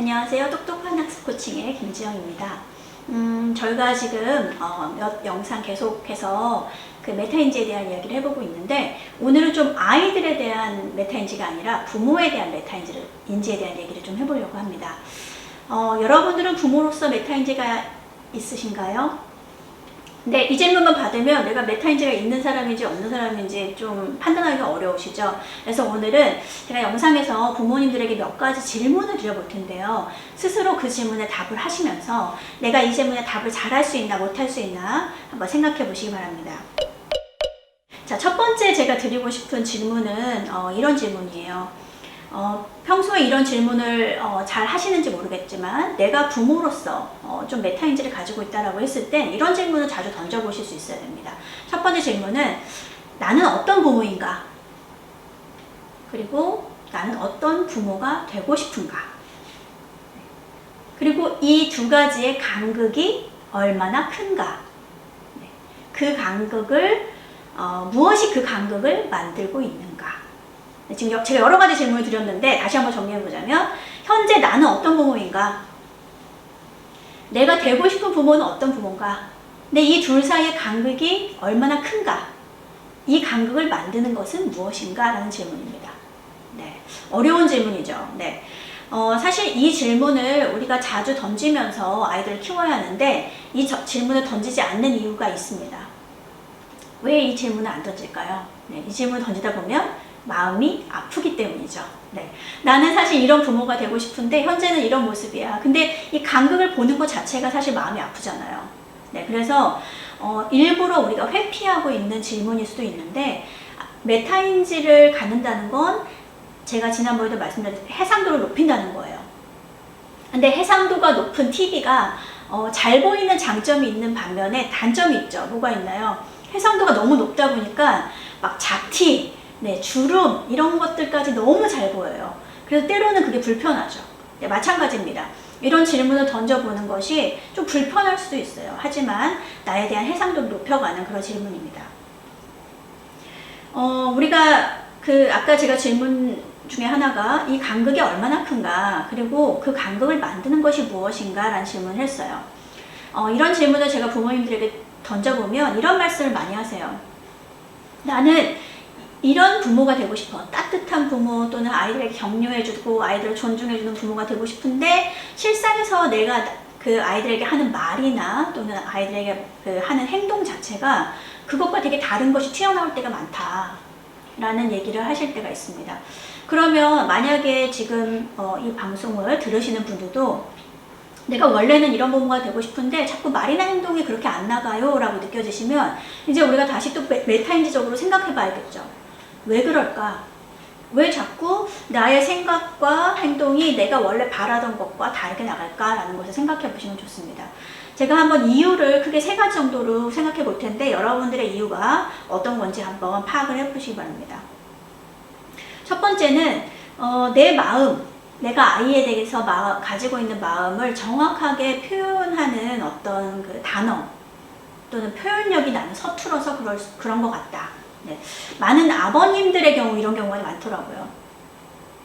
안녕하세요. 똑똑한 학습 코칭의 김지영입니다. 음, 저희가 지금 어, 몇 영상 계속해서 그 메타인지에 대한 이야기를 해보고 있는데 오늘은 좀 아이들에 대한 메타인지가 아니라 부모에 대한 메타인지를 인지에 대한 얘기를 좀 해보려고 합니다. 어, 여러분들은 부모로서 메타인지가 있으신가요? 네, 이 질문만 받으면 내가 메타인지가 있는 사람인지 없는 사람인지 좀 판단하기가 어려우시죠? 그래서 오늘은 제가 영상에서 부모님들에게 몇 가지 질문을 드려볼 텐데요. 스스로 그 질문에 답을 하시면서 내가 이 질문에 답을 잘할 수 있나 못할 수 있나 한번 생각해 보시기 바랍니다. 자, 첫 번째 제가 드리고 싶은 질문은 어, 이런 질문이에요. 어, 평소에 이런 질문을 어, 잘 하시는지 모르겠지만 내가 부모로서 어, 좀 메타인지를 가지고 있다라고 했을 땐 이런 질문을 자주 던져보실 수 있어야 됩니다. 첫 번째 질문은 나는 어떤 부모인가? 그리고 나는 어떤 부모가 되고 싶은가? 그리고 이 두 가지의 간극이 얼마나 큰가? 네. 그 간극을 어, 무엇이 그 간극을 만들고 있는가? 네, 지금 여- 제가 여러 가지 질문을 드렸는데 다시 한번 정리해 보자면 현재 나는 어떤 부모인가? 내가 되고 싶은 부모는 어떤 부모인가? 근데 이 둘 사이의 간극이 얼마나 큰가? 이 간극을 만드는 것은 무엇인가? 라는 질문입니다. 네. 어려운 질문이죠. 네. 어, 사실 이 질문을 우리가 자주 던지면서 아이들을 키워야 하는데 이 저- 질문을 던지지 않는 이유가 있습니다. 왜 이 질문을 안 던질까요? 네, 이 질문을 던지다 보면 마음이 아프기 때문이죠. 네. 나는 사실 이런 부모가 되고 싶은데 현재는 이런 모습이야. 근데 이 간극을 보는 것 자체가 사실 마음이 아프잖아요. 네. 그래서 어, 일부러 우리가 회피하고 있는 질문일 수도 있는데 메타인지를 갖는다는 건 제가 지난번에도 말씀드렸듯이 해상도를 높인다는 거예요. 근데 해상도가 높은 TV가 어, 잘 보이는 장점이 있는 반면에 단점이 있죠. 뭐가 있나요? 해상도가 너무 높다 보니까 막 잡티, 네, 주름 이런 것들까지 너무 잘 보여요. 그래서 때로는 그게 불편하죠. 네, 마찬가지입니다. 이런 질문을 던져보는 것이 좀 불편할 수도 있어요. 하지만 나에 대한 해상도를 높여가는 그런 질문입니다. 어, 우리가 그 아까 제가 질문 중에 하나가 이 간극이 얼마나 큰가 그리고 그 간극을 만드는 것이 무엇인가 라는 질문을 했어요. 어, 이런 질문을 제가 부모님들에게 던져보면 이런 말씀을 많이 하세요. 나는 이런 부모가 되고 싶어. 따뜻한 부모 또는 아이들에게 격려해주고 아이들을 존중해주는 부모가 되고 싶은데 실상에서 내가 그 아이들에게 하는 말이나 또는 아이들에게 그 하는 행동 자체가 그것과 되게 다른 것이 튀어나올 때가 많다. 라는 얘기를 하실 때가 있습니다. 그러면 만약에 지금 어, 이 방송을 들으시는 분들도 내가 원래는 이런 부모가 되고 싶은데 자꾸 말이나 행동이 그렇게 안 나가요 라고 느껴지시면 이제 우리가 다시 또 메- 메타인지적으로 생각해 봐야겠죠. 왜 그럴까? 왜 자꾸 나의 생각과 행동이 내가 원래 바라던 것과 다르게 나갈까라는 것을 생각해 보시면 좋습니다. 제가 한번 이유를 크게 세 가지 정도로 생각해 볼 텐데 여러분들의 이유가 어떤 건지 한번 파악을 해 보시기 바랍니다. 첫 번째는 어, 내 마음, 내가 아이에 대해서 마- 가지고 있는 마음을 정확하게 표현하는 어떤 그 단어 또는 표현력이 나는 서툴어서 그럴, 수- 그런 것 같다. 네. 많은 아버님들의 경우 이런 경우가 많더라고요.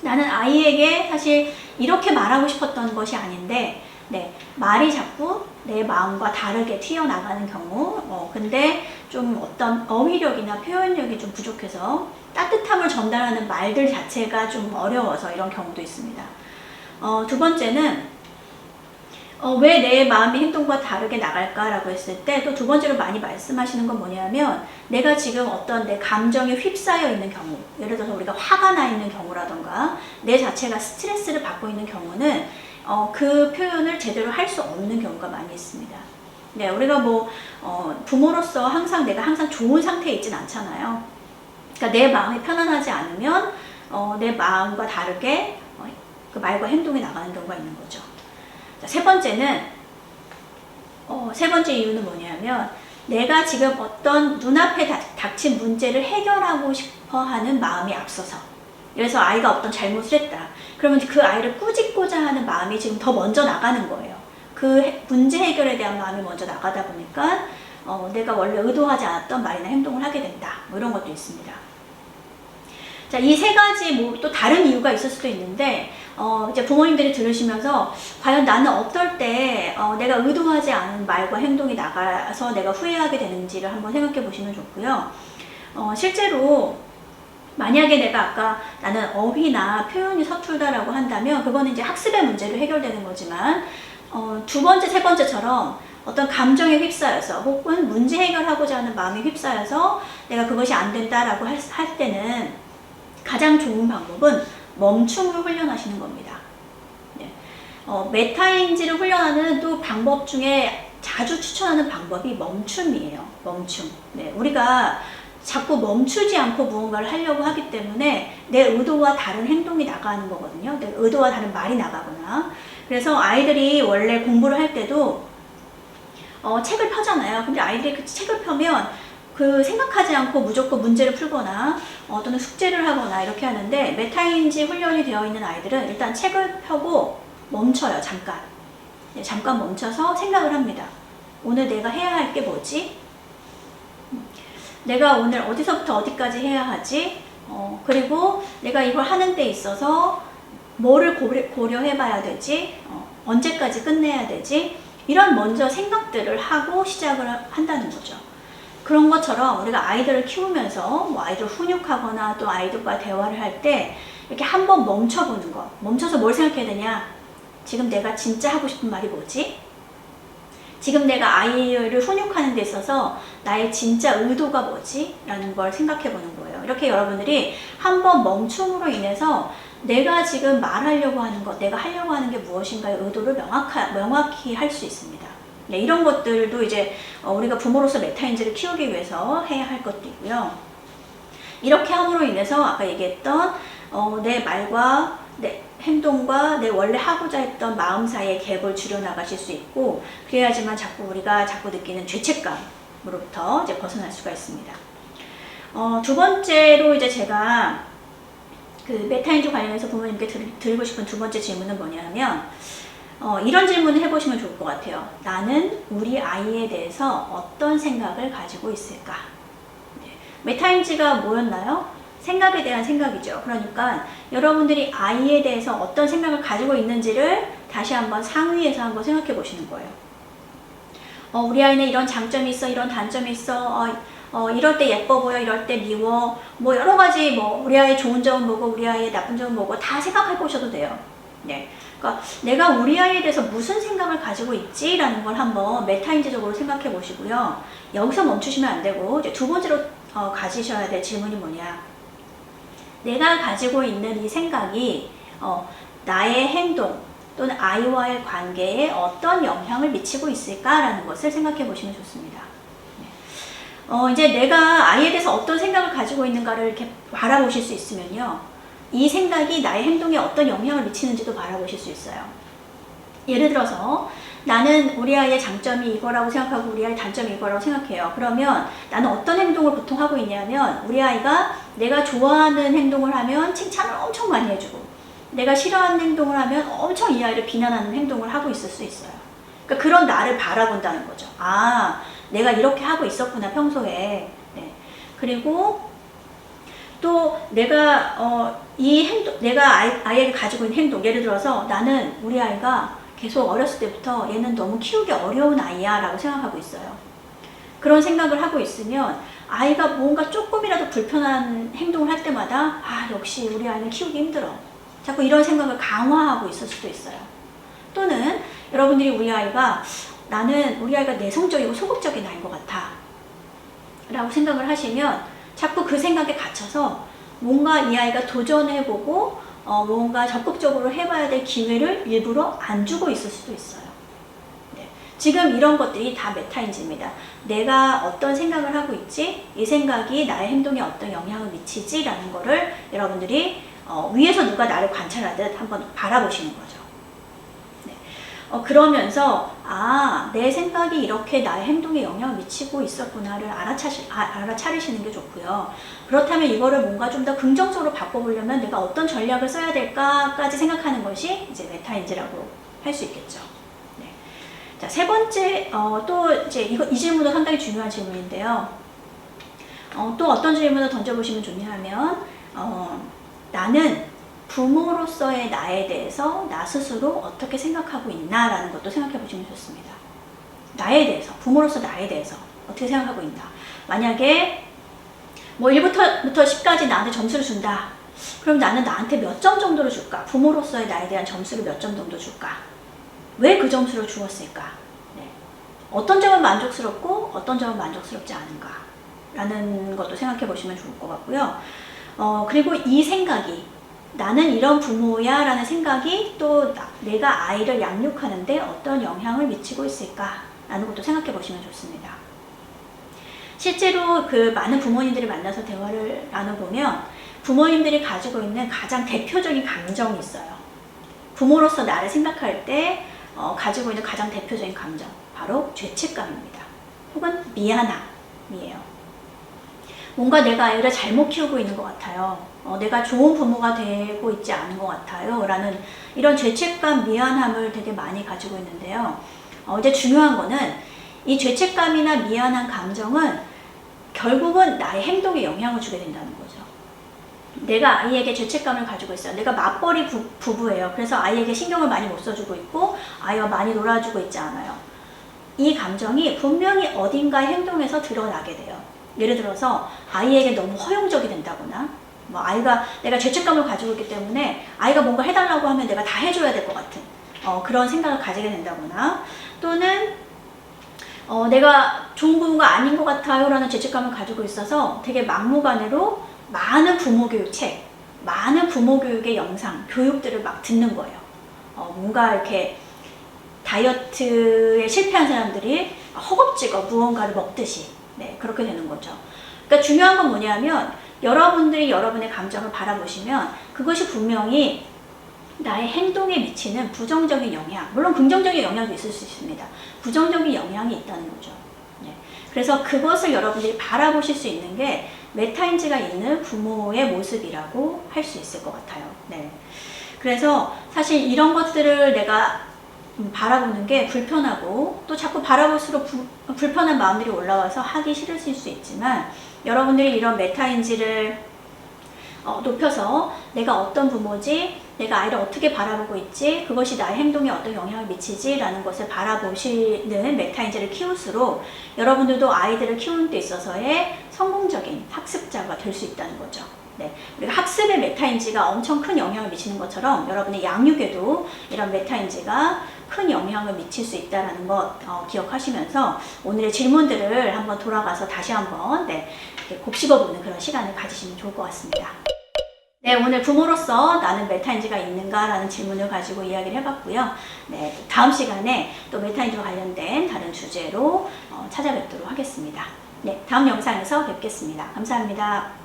나는 아이에게 사실 이렇게 말하고 싶었던 것이 아닌데, 네, 말이 자꾸 내 마음과 다르게 튀어나가는 경우, 어, 근데 좀 어떤 어휘력이나 표현력이 좀 부족해서 따뜻함을 전달하는 말들 자체가 좀 어려워서 이런 경우도 있습니다. 어, 두 번째는 어, 왜 내 마음이 행동과 다르게 나갈까라고 했을 때 또 두 번째로 많이 말씀하시는 건 뭐냐면 내가 지금 어떤 내 감정에 휩싸여 있는 경우 예를 들어서 우리가 화가 나 있는 경우라던가 내 자체가 스트레스를 받고 있는 경우는 어, 그 표현을 제대로 할 수 없는 경우가 많이 있습니다. 네, 우리가 뭐 어, 부모로서 항상 내가 항상 좋은 상태에 있진 않잖아요. 그러니까 내 마음이 편안하지 않으면 어, 내 마음과 다르게 어, 그 말과 행동이 나가는 경우가 있는 거죠. 자, 세 번째는 어, 세 번째 이유는 뭐냐면 내가 지금 어떤 눈앞에 닥- 닥친 문제를 해결하고 싶어 하는 마음이 앞서서 그래서 아이가 어떤 잘못을 했다. 그러면 그 아이를 꾸짖고자 하는 마음이 지금 더 먼저 나가는 거예요. 그 해- 문제 해결에 대한 마음이 먼저 나가다 보니까 어, 내가 원래 의도하지 않았던 말이나 행동을 하게 된다. 뭐 이런 것도 있습니다. 자, 이 세 가지 뭐 또 다른 이유가 있을 수도 있는데 어, 이제 부모님들이 들으시면서 과연 나는 어떨 때 어, 내가 의도하지 않은 말과 행동이 나가서 내가 후회하게 되는지를 한번 생각해 보시면 좋고요. 어, 실제로 만약에 내가 아까 나는 어휘나 표현이 서툴다라고 한다면 그거는 이제 학습의 문제로 해결되는 거지만 어, 두 번째, 세 번째처럼 어떤 감정에 휩싸여서 혹은 문제 해결하고자 하는 마음에 휩싸여서 내가 그것이 안 된다라고 할, 할 때는 가장 좋은 방법은 멈춤을 훈련하시는 겁니다. 네. 어, 메타인지를 훈련하는 또 방법 중에 자주 추천하는 방법이 멈춤이에요. 멈춤. 네, 우리가 자꾸 멈추지 않고 무언가를 하려고 하기 때문에 내 의도와 다른 행동이 나가는 거거든요. 내 의도와 다른 말이 나가거나. 그래서 아이들이 원래 공부를 할 때도 어, 책을 펴잖아요. 근데 아이들이 그 책을 펴면 그 생각하지 않고 무조건 문제를 풀거나 어, 또는 숙제를 하거나 이렇게 하는데 메타인지 훈련이 되어 있는 아이들은 일단 책을 펴고 멈춰요. 잠깐. 네, 잠깐 멈춰서 생각을 합니다. 오늘 내가 해야 할 게 뭐지? 내가 오늘 어디서부터 어디까지 해야 하지? 어, 그리고 내가 이걸 하는 데 있어서 뭐를 고려, 고려해 봐야 되지? 어, 언제까지 끝내야 되지? 이런 먼저 생각들을 하고 시작을 한다는 거죠. 그런 것처럼 우리가 아이들을 키우면서 뭐 아이들 훈육하거나 또 아이들과 대화를 할 때 이렇게 한번 멈춰보는 거. 멈춰서 뭘 생각해야 되냐? 지금 내가 진짜 하고 싶은 말이 뭐지? 지금 내가 아이를 훈육하는 데 있어서 나의 진짜 의도가 뭐지? 라는 걸 생각해 보는 거예요. 이렇게 여러분들이 한번 멈춤으로 인해서 내가 지금 말하려고 하는 것, 내가 하려고 하는 게 무엇인가의 의도를 명확하, 명확히 할 수 있습니다. 네, 이런 것들도 이제 어, 우리가 부모로서 메타인지를 키우기 위해서 해야 할 것도 있고요. 이렇게 함으로 인해서 아까 얘기했던 어, 내 말과 내 행동과 내 원래 하고자 했던 마음 사이의 갭을 줄여나가실 수 있고 그래야지만 자꾸 우리가 자꾸 느끼는 죄책감으로부터 이제 벗어날 수가 있습니다. 어, 두 번째로 이제 제가 그 메타인지 관련해서 부모님께 드, 드리고 싶은 두 번째 질문은 뭐냐면 어, 이런 질문을 해보시면 좋을 것 같아요. 나는 우리 아이에 대해서 어떤 생각을 가지고 있을까? 네. 메타인지가 뭐였나요? 생각에 대한 생각이죠. 그러니까 여러분들이 아이에 대해서 어떤 생각을 가지고 있는지를 다시 한번 상위에서 한번 생각해 보시는 거예요. 어, 우리 아이는 이런 장점이 있어, 이런 단점이 있어, 어, 어, 이럴 때 예뻐 보여, 이럴 때 미워, 뭐 여러 가지 뭐 우리 아이의 좋은 점은 뭐고 우리 아이의 나쁜 점은 뭐고 다 생각해 보셔도 돼요. 네. 그러니까 내가 우리 아이에 대해서 무슨 생각을 가지고 있지라는 걸 한번 메타인지적으로 생각해 보시고요. 여기서 멈추시면 안 되고 이제 두 번째로 어, 가지셔야 될 질문이 뭐냐? 내가 가지고 있는 이 생각이 어, 나의 행동 또는 아이와의 관계에 어떤 영향을 미치고 있을까라는 것을 생각해 보시면 좋습니다. 네. 어, 이제 내가 아이에 대해서 어떤 생각을 가지고 있는가를 이렇게 바라보실 수 있으면요. 이 생각이 나의 행동에 어떤 영향을 미치는지도 바라보실 수 있어요. 예를 들어서 나는 우리 아이의 장점이 이거라고 생각하고 우리 아이의 단점이 이거라고 생각해요. 그러면 나는 어떤 행동을 보통 하고 있냐면 우리 아이가 내가 좋아하는 행동을 하면 칭찬을 엄청 많이 해주고 내가 싫어하는 행동을 하면 엄청 이 아이를 비난하는 행동을 하고 있을 수 있어요. 그러니까 그런 나를 바라본다는 거죠. 아, 내가 이렇게 하고 있었구나 평소에. 네. 그리고 또 내가 어, 이 행동, 내가 아이, 아이에게 가지고 있는 행동, 예를 들어서 나는 우리 아이가 계속 어렸을 때부터 얘는 너무 키우기 어려운 아이야 라고 생각하고 있어요. 그런 생각을 하고 있으면 아이가 뭔가 조금이라도 불편한 행동을 할 때마다 아, 역시 우리 아이는 키우기 힘들어. 자꾸 이런 생각을 강화하고 있을 수도 있어요. 또는 여러분들이 우리 아이가 나는 우리 아이가 내성적이고 소극적인 아이인 것 같아. 라고 생각을 하시면 자꾸 그 생각에 갇혀서 뭔가 이 아이가 도전해보고 어, 뭔가 적극적으로 해봐야 될 기회를 일부러 안 주고 있을 수도 있어요. 네. 지금 이런 것들이 다 메타인지입니다. 내가 어떤 생각을 하고 있지? 이 생각이 나의 행동에 어떤 영향을 미치지? 라는 거를 여러분들이 어, 위에서 누가 나를 관찰하듯 한번 바라보시는 거죠. 네. 어, 그러면서 아, 내 생각이 이렇게 나의 행동에 영향을 미치고 있었구나를 알아차시, 아, 알아차리시는 게 좋고요. 그렇다면 이거를 뭔가 좀 더 긍정적으로 바꿔보려면 내가 어떤 전략을 써야 될까까지 생각하는 것이 이제 메타인지라고 할 수 있겠죠. 네. 자, 세 번째, 어, 또 이제 이거, 이 질문도 상당히 중요한 질문인데요. 어, 또 어떤 질문을 던져보시면 좋냐 하면, 어, 나는 부모로서의 나에 대해서 나 스스로 어떻게 생각하고 있나라는 것도 생각해 보시면 좋습니다. 나에 대해서, 부모로서 나에 대해서 어떻게 생각하고 있나. 만약에 뭐 1부터 10까지 나한테 점수를 준다. 그럼 나는 나한테 몇 점 정도를 줄까? 부모로서의 나에 대한 점수를 몇 점 정도 줄까? 왜 그 점수를 주었을까? 네. 어떤 점은 만족스럽고 어떤 점은 만족스럽지 않은가? 라는 것도 생각해 보시면 좋을 것 같고요. 어, 그리고 이 생각이 나는 이런 부모야 라는 생각이 또 나- 내가 아이를 양육하는데 어떤 영향을 미치고 있을까? 라는 것도 생각해 보시면 좋습니다. 실제로 그 많은 부모님들이 만나서 대화를 나눠보면 부모님들이 가지고 있는 가장 대표적인 감정이 있어요. 부모로서 나를 생각할 때 어, 가지고 있는 가장 대표적인 감정, 바로 죄책감입니다. 혹은 미안함이에요. 뭔가 내가 아이를 잘못 키우고 있는 것 같아요. 어, 내가 좋은 부모가 되고 있지 않은 것 같아요. 라는 이런 죄책감, 미안함을 되게 많이 가지고 있는데요. 어, 이제 중요한 거는 이 죄책감이나 미안한 감정은 결국은 나의 행동에 영향을 주게 된다는 거죠. 내가 아이에게 죄책감을 가지고 있어요. 내가 맞벌이 부, 부부예요. 그래서 아이에게 신경을 많이 못 써주고 있고 아이와 많이 놀아주고 있지 않아요. 이 감정이 분명히 어딘가의 행동에서 드러나게 돼요. 예를 들어서 아이에게 너무 허용적이 된다거나 뭐 아이가 내가 죄책감을 가지고 있기 때문에 아이가 뭔가 해달라고 하면 내가 다 해줘야 될 것 같은 어, 그런 생각을 가지게 된다거나 또는 어, 내가 좋은 부모가 아닌 것 같아요 라는 죄책감을 가지고 있어서 되게 막무가내로 많은 부모 교육 책, 많은 부모 교육의 영상, 교육들을 막 듣는 거예요. 어, 뭔가 이렇게 다이어트에 실패한 사람들이 허겁지겁 무언가를 먹듯이 네, 그렇게 되는 거죠. 그러니까 중요한 건 뭐냐면 여러분들이 여러분의 감정을 바라보시면 그것이 분명히 나의 행동에 미치는 부정적인 영향, 물론 긍정적인 영향도 있을 수 있습니다. 부정적인 영향이 있다는 거죠. 네. 그래서 그것을 여러분들이 바라보실 수 있는 게 메타인지가 있는 부모의 모습이라고 할 수 있을 것 같아요. 네. 그래서 사실 이런 것들을 내가 음, 바라보는 게 불편하고 또 자꾸 바라볼수록 부- 불편한 마음들이 올라와서 하기 싫으실 수 있지만 여러분들이 이런 메타인지를 어, 높여서 내가 어떤 부모지, 내가 아이를 어떻게 바라보고 있지, 그것이 나의 행동에 어떤 영향을 미치지라는 것을 바라보시는 메타인지를 키울수록 여러분들도 아이들을 키우는 데 있어서의 성공적인 학습자가 될 수 있다는 거죠. 네. 우리가 학습의 메타인지가 엄청 큰 영향을 미치는 것처럼 여러분의 양육에도 이런 메타인지가 큰 영향을 미칠 수 있다는 것 어, 기억하시면서 오늘의 질문들을 한번 돌아가서 다시 한번 네, 곱씹어보는 그런 시간을 가지시면 좋을 것 같습니다. 네, 오늘 부모로서 나는 메타인지가 있는가라는 질문을 가지고 이야기를 해봤고요. 네, 또 다음 시간에 또 메타인지와 관련된 다른 주제로 어, 찾아뵙도록 하겠습니다. 네, 다음 영상에서 뵙겠습니다. 감사합니다.